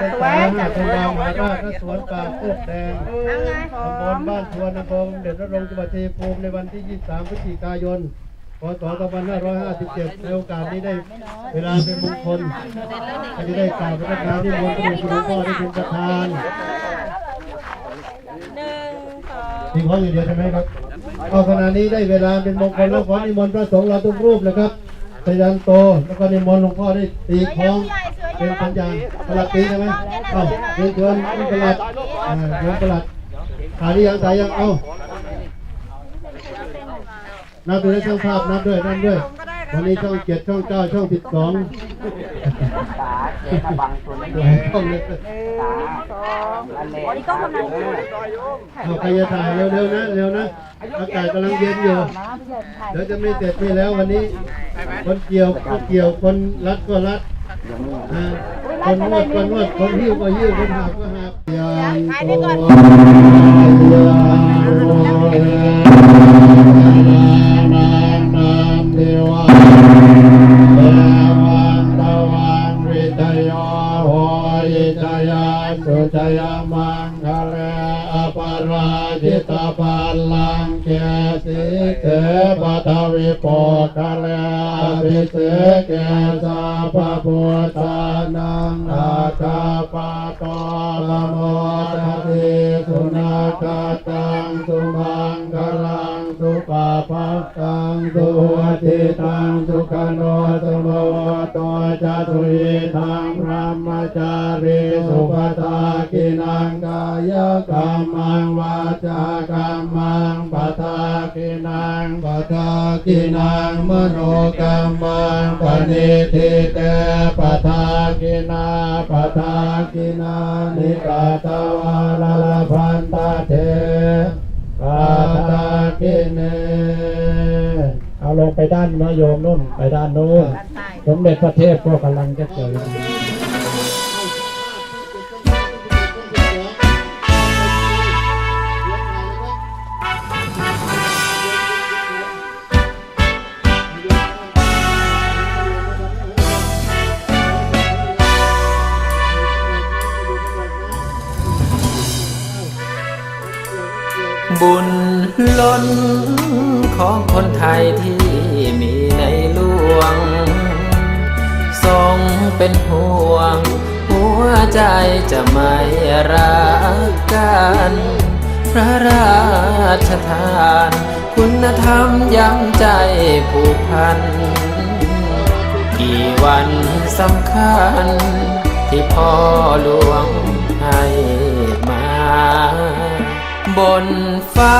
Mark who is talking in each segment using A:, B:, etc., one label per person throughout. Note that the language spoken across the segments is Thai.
A: สายห้าเป็นดาวหาราชสวนป่าโคกแดงตำบลบ้านชวนอำเภอเด็จพระรงจังหวัดชัยภูมิในวันที่ 23 พฤศจิกายนพศ2557ในโอกาสนี้ได้เวลาเป็นมงคลก็จะได้กล่าวพระธานที่มนต์พระคุณหลวงพ่อได้เป็นประธาน
B: หนึ่งสอง
A: ทิ้องอย่เดียวใช่ไหมครับเอาขณะนี้ได้เวลาเป็นมงคลแล้วขอนิมนต์พระสงฆ์เราทุกรูปนะครับพยันโตแล้วก็นิมนต์หลวงพ่อได้ตีคล้อง เป็นปัญญาประหลัดตีใช่ไหมเอ้าเรียนเชิญท่านประหลัดอ่าเชิญประหลัดถ่ายหรือยังถ่ายยังเอ้านับด้วยช่างภาพนับด้วยนับด้วยวันนี้ช่องเจ็ดช่องเก้าช่องสิบสอง
C: ตาเจ๊บังชวน
A: หลายช่องเลย
C: อันเล็
B: อันนี้ก็กำลังด
A: เอาใครจะถ่ายเร็วๆนะเร็วนะอากาศกำลังเย็นอยู่เดี๋ยวจะไม่เสร็จนี่แล้ววันนี้ คนเกี่ยวก็เกี่ยวคนรัดก็รัด อ่าคนนวดก็นวดคนหิ้วก็หิ้วคนหักก็หักยานโตยานโตนานามเทวาเยาโหยิทยาสุทยามังคะเลอปาราจิตาปัลลังเกสิเกปัทวิปกะเลอภิเส พุทธานังอาคาปะโตละโมตติสุนาคาตังสุมังคลังสุปาปักตังสุวัติตังสุขโนสมวโตจตุยทังพระมจารีสุปตากินังกายกรรมังวาจากรรมังปตากินั งปตากินังมโนกรรมังปณิทิเตปตากินาปตากินานิกาตวาลลพันตาเทปตากิเนเอาลงไปด้านนโยมนุ่นไปด้านนู้นสมเด็จพระเทพก็กำลังจะเจอบุ คนไทยที่มีในหลวง ทรงเป็นห่วง หัวใจจะไม่รักกัน พระราชทาน คุณธรรมยังใจผูกพัน กี่วันสำคัญที่พ่อหลวง บนฟ้า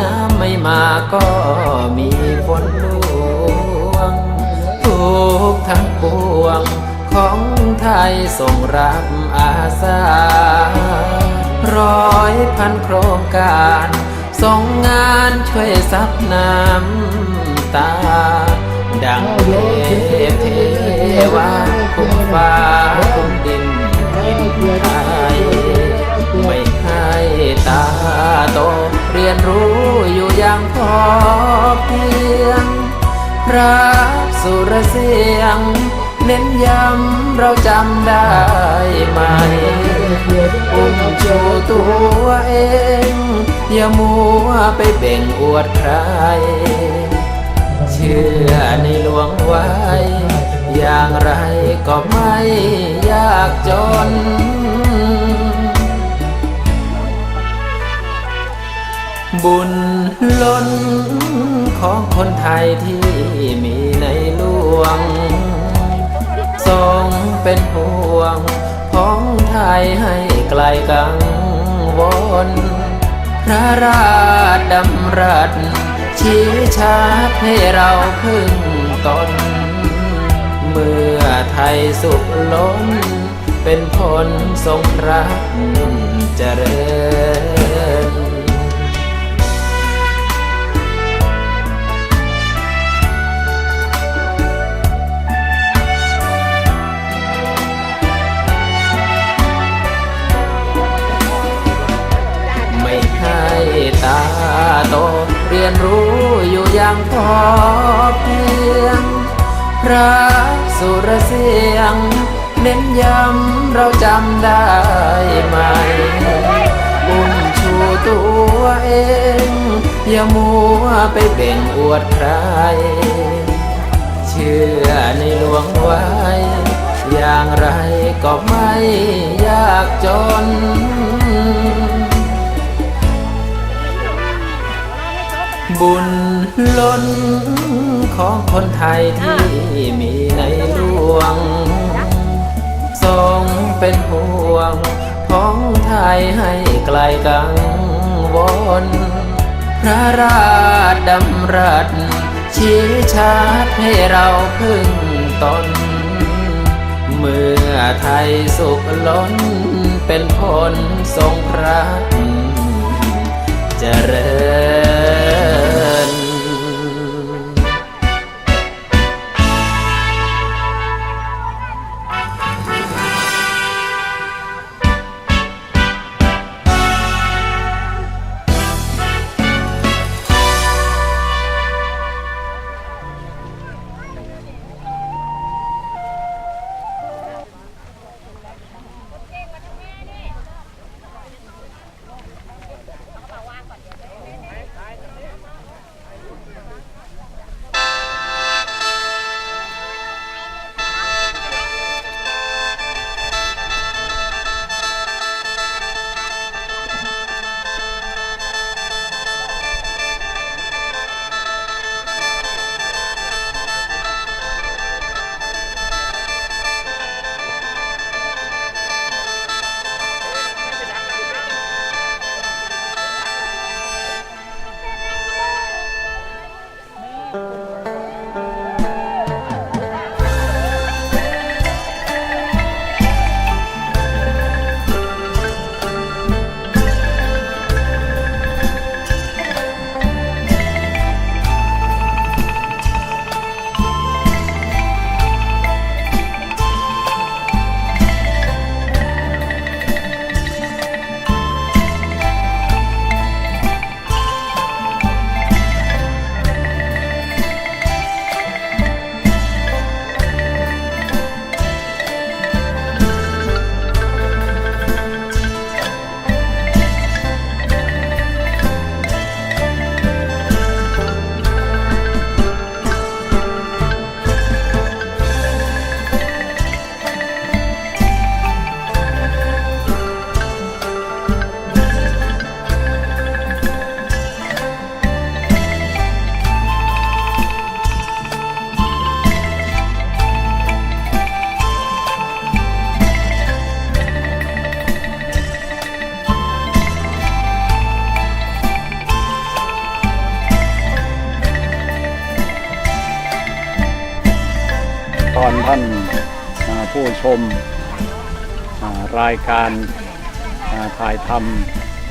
A: น้ำไม่มาก็มีฝนหลวง ทุกทั้งปวงของไทยส่งรับอาสา ร้อยพันโครงการส่งงานช่วยซับน้ำตา ดังเทพเทวาคุ้มฟ้าคุ้มดินกินไทยไม่ให้ ตาโต เรียนรู้อยู่อย่างพอเพียง พระสุรเสียง เน้นย้ำเราจำได้ไหมอุ้มชูตัวเอง อย่ามัวไปเบ่งอวดใคร เชื่อในหลวงไว้ อย่างไรก็ไม่ยากจน บุญล้นของคนไทยที่มีในหลวง ทรงเป็นห่วงของไทยให้ไกลกังวลพระราชดำรัสชี้ชัดให้เราพึ่งตน เมื่อไทยสุขล้น เป็นผลทรงรักเจริญ โตเรียนรู้อยู่อย่างพอเพียง พระสุรเสียง เน้นย้ำเราจำได้ไหมอุ้มชูตัวเอง อย่ามัวไปเบ่งอวดใคร เชื่อในหลวงไว้ อย่างไรก็ไม่ยากจน บุญล้นของคนไทยที่มีในหลวง ทรงเป็นห่วงพ้องไทยให้ไกลกังวลพระราชดำรัสชี้ชัดให้เราพึ่งตน เมื่อไทยสุขล้นเป็นผลทรงพระเจริญ
D: มรายการถ่ายท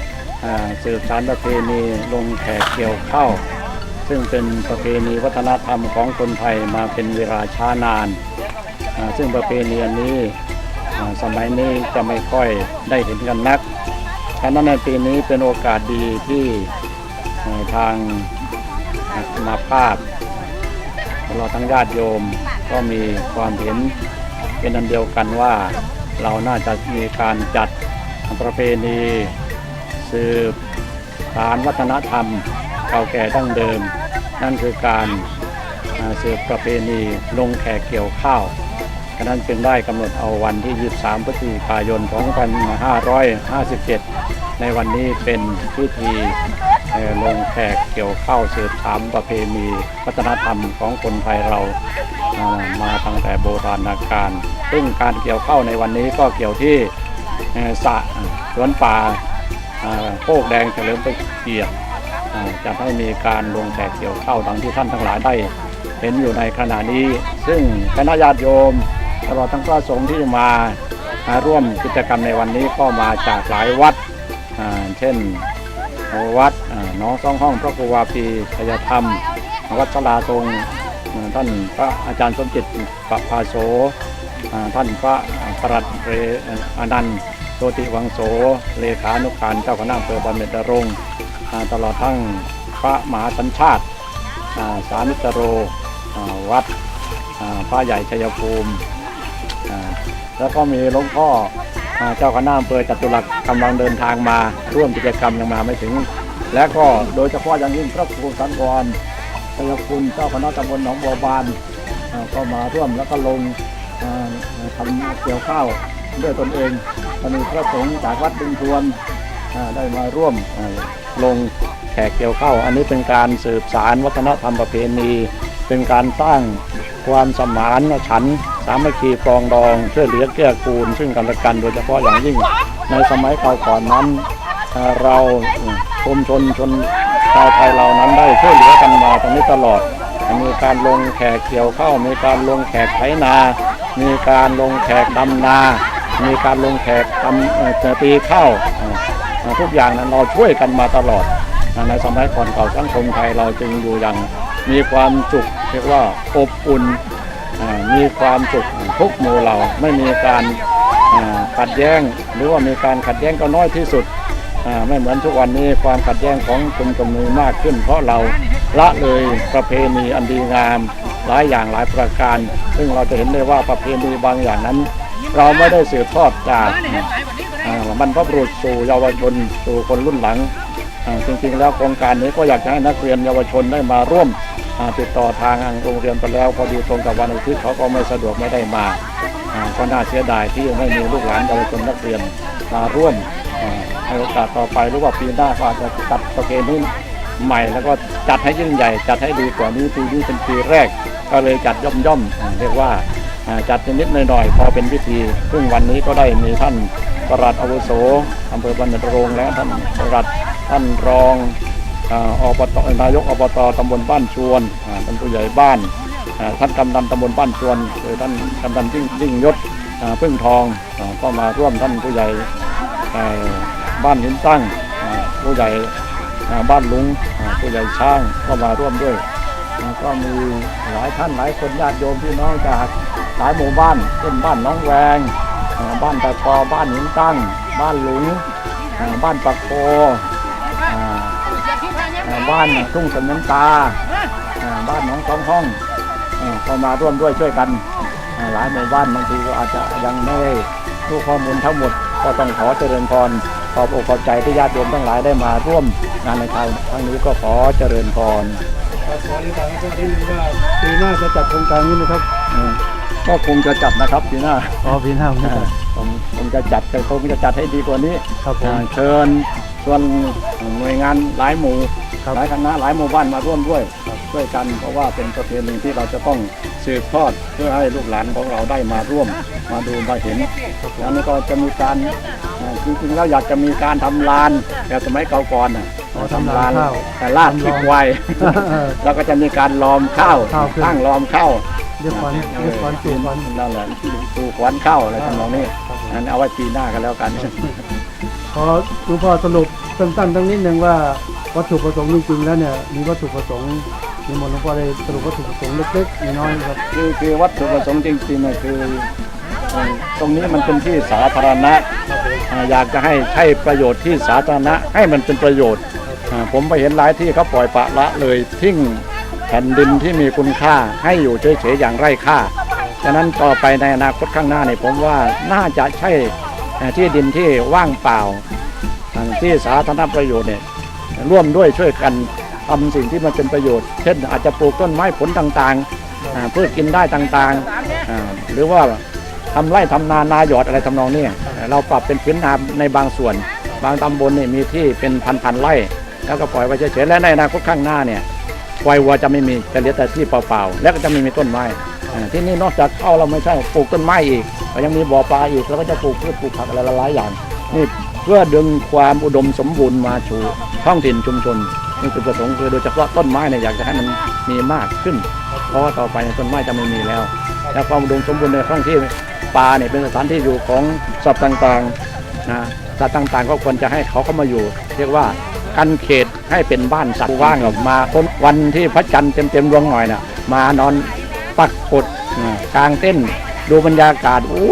D: ำสืบสารประเพณีลงแขกเกี่ยวข้าวซึ่งเป็นประเพณีวัฒนธรรมของคนไทยมาเป็นเวลาช้านาน ซึ่งประเพณีอันนี้สมัยนี้จะไม่ค่อยได้เห็นกันนักฉะนั้นในปีนี้เป็นโอกาสดีที่ทางอ่ามาภาพตลอดทั้งญาติโยมก็มีความเห็น เป็นอันเดียวกันว่าเราน่าจะมีการจัดประเพณีสืบสารวัฒนธรรมเก่าแก่ดั้งเดิม นั่นคือการสืบประเพณีลงแขกเกี่ยวข้าวฉะนั้นจึงได้กำหนดเอาวันที่ 23 พฤศจิกายน 2557 ในวันนี้เป็นพิธี ลงแขกเกี่ยวข้าวสืบสามประเพณีวัฒนธรรมของคนไทยเรามาตั้งแต่โบราณกาลซึ่งการเกี่ยวข้าวในวันนี้ก็เกี่ยวที่สะสวนป่าโคกแดงเฉลิมพระเกียรติจะให้มีการลงแขกเกี่ยวข้าวดังที่ท่านทั้งหลายได้ เห็นอยู่ในขณะนี้ ซึ่งคณะญาติโยมตลอดทั้งพระสงฆ์ที่มาร่วมกิจกรรมในวันนี้ก็มาจากหลายวัดเช่นวัด น้องสองห้องพระครูวาปีชยธรรมวัดสลาทรงท่านพระอาจารย์สมจิตปะพาโสท่านพระปรัดเรอนันต์โตติวังโสเลขานุการเจ้าคณะอำเภอบำเหน็จนรงตลอดทั้งพระมหาสัญชาติอ่าสามิตโรวัดพระใหญ่ชัยภูมิ แล้วก็มีหลวงพ่อเจ้าคณะอำเภอจตุรัสกำลังเดินทางมาร่วมกิจกรรมยังมาไม่ถึง และก็โดยเฉพาะอย่างยิ่งพระครูสังวรพระคุณเจ้าคณะตำบลหนองบัวบานก็มาร่วมแล้วก็ลงทำเกี่ยวข้าวด้วยตนเองก็มีพระสงฆ์จากวัดบึงทวนได้มาร่วมลงแขกเกี่ยวข้าวอันนี้เป็นการสืบสารวัฒนธรรมประเพณี เป็นการสร้างความสมานฉันท์สามัคคีปรองดองช่วยเหลือเกื้อกูล ซึ่งกันและกันโดยเฉพาะอย่างยิ่งในสมัยเก่าก่อนนั้นเรา ชุมชนชนชาวไทยเรานั้นได้ช่วยเหลือกันมาตรงนี้ตลอด มีการลงแขกเกี่ยวข้าวมีการลงแขกไถนา มีการลงแขกดำนา มีการลงแขกทำเอ่อตีข้าวทุกอย่างนั้นเราช่วยกันมาตลอดในสมัยก่อนเก่าสังคมไทยเราจึงอยู่อย่างมีความสุขเรียกว่าอบอุ่นมีความสุขทุกหมู่เราไม่มีการขัดแย้ง หรือว่ามีการขัดแย้งก็น้อยที่สุด ไม่เหมือนทุกวันนี้ความขัดแย้งของชุมชนมีมากขึ้น เพราะเราละเลยประเพณีอันดีงามหลายอย่างหลายประการ ซึ่งเราจะเห็นได้ว่าประเพณีบางอย่างนั้น เราไม่ได้สืบทอดจากอ่าบรรพบุรุษสู่เยาวชนสู่คนรุ่นหลังจริงๆแล้วโครงการนี้ก็อยากจะให้นักเรียนเยาวชนได้มาร่วมติดต่อทางโรงเรียนไปแล้ว พอดีตรงกับวันอาทิตย์เขาก็ไม่สะดวกไม่ได้มาก็น่าเสียดายที่ไม่มีลูกหลานเยาวชนนักเรียนมาร่วม ในโอกาสต่อไปหรือว่าปีหน้าก็อาจจะจัดประเพณีใหม่ แล้วก็จัดให้ยิ่งใหญ่ จัดให้ดีกว่านี้ปีนี้เป็นปีแรก ก็เลยจัดย่อมๆอ่าเรียกว่าจัดนิดหน่อยๆพอเป็นพิธี ซึ่งวันนี้ก็ได้มีท่านประหลัดอาวุโสอำเภอบันดรงและท่านประหลัดท่านรองอ่าอบตนายกอบตตำบลบ้านชวนท่านผู้ใหญ่บ้านท่านกำนันตำบลบ้านชวนคือท่านกำนันยิ่งยิ่งยศพึ่งทองก็มาร่วมท่านผู้ใหญ่ บ้านหินตั้งผู้ใหญ่บ้านลุงผู้ใหญ่ช่างก็มาร่วมด้วยก็มีหลายท่านหลายคนญาติโยมพี่น้องจากหลายหมู่บ้านเช่นบ้านน้องแวง บ้านตะกอบ้านหินตั้ง บ้านหลุงบ้านปะโคอ่าอ่าบ้านทุ่งสมน้ำตาอ่าบ้านหนองสองห้องอ่าเข้ามาร่วมด้วยช่วยกัน หลายหมู่บ้านบางทีก็อาจจะยังไม่ได้รู้ข้อมูลทั้งหมด ก็ต้องขอเจริญพรขอบอกขอบใจที่ญาติโยมทั้งหลายได้มาร่วมงานในคราวครั้งนี้ก็ขอเจริญพร
E: ขออนุญาตให้ท่านที่รู้ว่าปีหน้าจะจัดโครงการนี้นะครับ
D: อืมก็คงจะจัดนะครับปีหน้า
E: อ๋อปีหน้าผมจะ
D: อ่า
E: จัด
D: คงคงจะจัดแต่คงจะจัดให้ดีกว่านี้
E: ครับผม
D: อ่าเชิญส่วนหน่วยงานหลายหมู่
E: ครับ
D: หลายคณะหลายหมู่บ้านมาร่วมด้วยช่วยกันเพราะว่าเป็นประเพณีที่เราจะต้อง สืบทอดเพื่อให้ลูกหลานของเราได้มาร่วมมาดูมาเห็นแล้วนี่ก็จะมีการอ่าจริงๆแล้วอยากจะมีการทำลานแบบสมัยเก่าก่อนน่ะ
E: อ๋อทำลานข้าว
D: แต่ลาดทิพไว้
E: เออ
D: แล้วก็จะมีการล้อมข้าว
E: ข้าวขึ้น
D: ตั้งล้อมข้าว
E: เรียกควันเรียกควันจูบควัน
D: นั่นแหละปลูกขวัญข้าวอะไรทำนองนี้
E: ครับผม
D: นั้นเอาไว้ปีหน้ากันแล้วกัน
E: ขอหลวงพ่อสรุปสั้นๆตั้งนิดนึงว่าวัตถุประสงค์จริงๆแล้วเนี่ยมีวัตถุประสงค์ มีมนต์หลวงพ่อได้สรุปวัตถุประสงค์เล็กๆน้อยๆครับ
D: คือคือวัตถุประสงค์จริงๆเนี่ยคือตรงนี้มันเป็นที่สาธารณะอยากจะให้ใช้ประโยชน์ที่สาธารณะให้มันเป็นประโยชน์ ผมไปเห็นหลายที่เขาปล่อยปะละเลยทิ้งแผ่นดินที่มีคุณค่าให้อยู่เฉยๆอย่างไร้ค่าฉะนั้นต่อไปในอนาคตข้างหน้าเนี่ยผมว่าน่าจะใช่ที่ดินที่ว่างเปล่าอ่าที่สาธารณประโยชน์เนี่ยร่วมด้วยช่วยกัน ทำสิ่งที่มันเป็นประโยชน์ เช่นอาจจะปลูกต้นไม้ผลต่างๆอ่าพืชกินได้ต่างๆ หรือว่าทำไร่ทำนานาหยอดอะไรทำนองนี้เราปรับเป็นพื้นนาในบางส่วน บางตำบลเนี่ยมีที่เป็นพันๆไร่ แล้วก็ปล่อยไว้เฉยๆและในอนาคตข้างหน้าเนี่ยควายวัวจะไม่มีจะเหลือแต่ที่เปล่าๆแล้วก็จะไม่มีต้นไม้ที่นี่นอกจากข้าวเราไม่ใช่ปลูกต้นไม้อีกก็ยังมีบ่อปลาอีกแล้วก็จะปลูกพืชปลูกผักอะไรหลายอย่างนี่เพื่อดึงความอุดมสมบูรณ์มาสู่ท้องถิ่นชุมชน นี่คือประสงค์คือโดยเฉพาะต้นไม้เนี่ยอยากจะให้มันมีมากขึ้น เพราะว่าต่อไปต้นไม้จะไม่มีแล้ว และความอุดมสมบูรณ์ในท้องที่ป่าเนี่ยเป็นสถานที่อยู่ของสัตว์ต่างๆนะสัตว์ต่างๆ ก็ควรจะให้เขาเข้ามาอยู่ เรียกว่ากันเขตให้เป็นบ้านสัตว์ว่างออกมาคนวันที่พระจันทร์เต็มๆดวงหน่อยน่ะมานอนปักกดอ่ากลางเต้นดูบรรยากาศอู้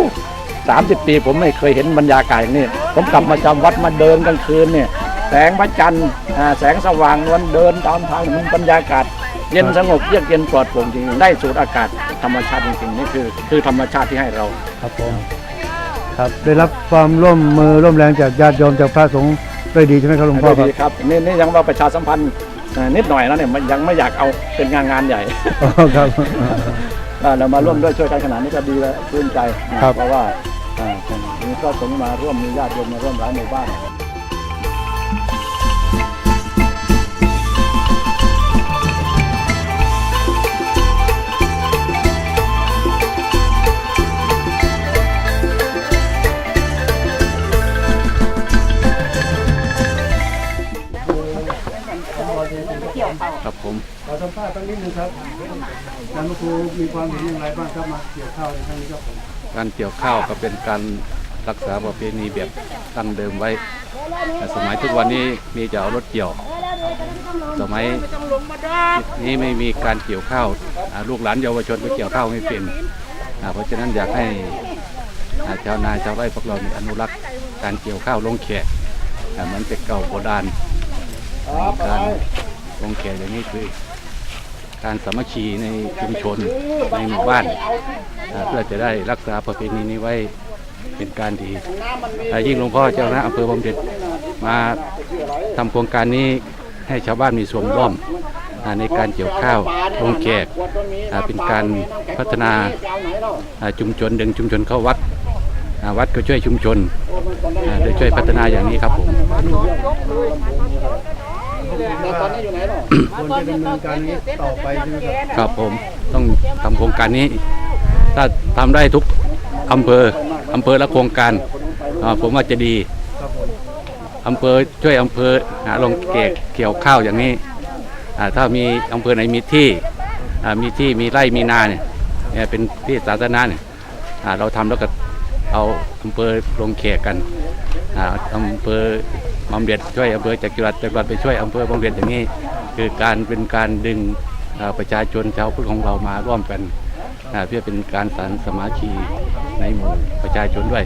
D: สามสิบปีผมไม่เคยเห็นบรรยากาศอย่างนี้ ผมกลับมาจำวัดมาเดินกลางคืนเนี่ยแสงพระจันทร์อ่า แสงสว่างนวลเดินตามทางมันบรรยากาศ เย็นสงบเยือกเย็นปลอดโปร่งจริงๆได้สูดอากาศธรรมชาติจริงๆนี่คือ คือธรรมชาติที่ให้เรา
E: ครับผมครับได้รับความร่วมมือร่วมแรงจากญาติโยมจากพระสงฆ์ด้วยดีใช่ไหมครับหลวงพ่อครับ
D: ดีครับนี่นี่ยังว่าประชาสัมพันธ์เอ่อนิดหน่อยนะเนี่ยมันยังไม่อยากเอาเป็นงานงานใหญ่
E: อ๋อครับ
D: อ่าเรามาร่วมด้วยช่วยกันขนาดนี้ก็ดีแล้วชื่นใจนะครับเพราะว่าอ่ามีพระสงฆ์มาร่วมมีญาติโยมมาร่วมหลายหมู่บ้าน
F: ครับผม
E: ขอสัมภาษณ์ตั้งนิดนึงครับอาจารย์พระครูมีความเห็นอย่างไรบ้างครับมาเกี่ยวข้าวในครั้งนี้ครับผม
F: การเกี่ยวข้าวก็เป็นการรักษาประเพณีแบบตั้งเดิมไว้ แต่สมัยทุกวันนี้มีจะเอารถเกี่ยว สมัยนี้ไม่มีการเกี่ยวข้าวอ่าลูกหลานเยาวชนก็เกี่ยวข้าวไม่เป็นอ่าเพราะฉะนั้นอยากให้อ่าชาวนาชาวไร่พวกเรานี่อนุรักษ์การเกี่ยวข้าวลงแขกอ่าเหมือนแต่เก่าโบราณการ ลงแขกอย่างนี้คือการสามัคคีในชุมชนในหมู่บ้านเพื่อจะได้รักษาประเพณีนี้ไว้เป็นการดีอ่ยิ่งหลวงพ่อเจ้าคณะอำเภอบำเหน็จมาทำโครงการนี้ให้ชาวบ้านมีส่วนร่วมในการเกี่ยวข้าวลงแขกอ่าเป็นการพัฒนาชุมชนดึงชุมชนเข้าวัดวัดก็ช่วยชุมชนโดยช่วยพัฒนาอย่างนี้ครับผม
E: ควรจะดำเนินการนี้ต่อไปใช่ไหมครับ
F: ครับผมต้องทำโครงการนี้ ถ้าทำได้ทุกอำเภออำเภอละโครงการอ่าผมว่าจะดี
E: ครับผม
F: อำเภอช่วยอำเภอหาลงเกกเกี่ยวข้าวอย่างนี้อ่าถ้ามีอำเภอไหนมีที่อ่ามีที่มีไร่มีนาเนี่ยเนี่ยเป็นที่สาธารณะเนี่ยอ่าเราทำแล้วก็ เอาอำเภอลงเขกกันอ่าอำเภอบำเด็ดช่วยอำเภอจักจังหวัดจักรวัดไปช่วยอำเภอบำเด็ดอย่างนี้ คือการเป็นการดึงประชาชนชาวพุทธของเรามาร่วมกันอ่าเพื่อเป็นการสานสมาชีในหมู่ประชาชนด้วย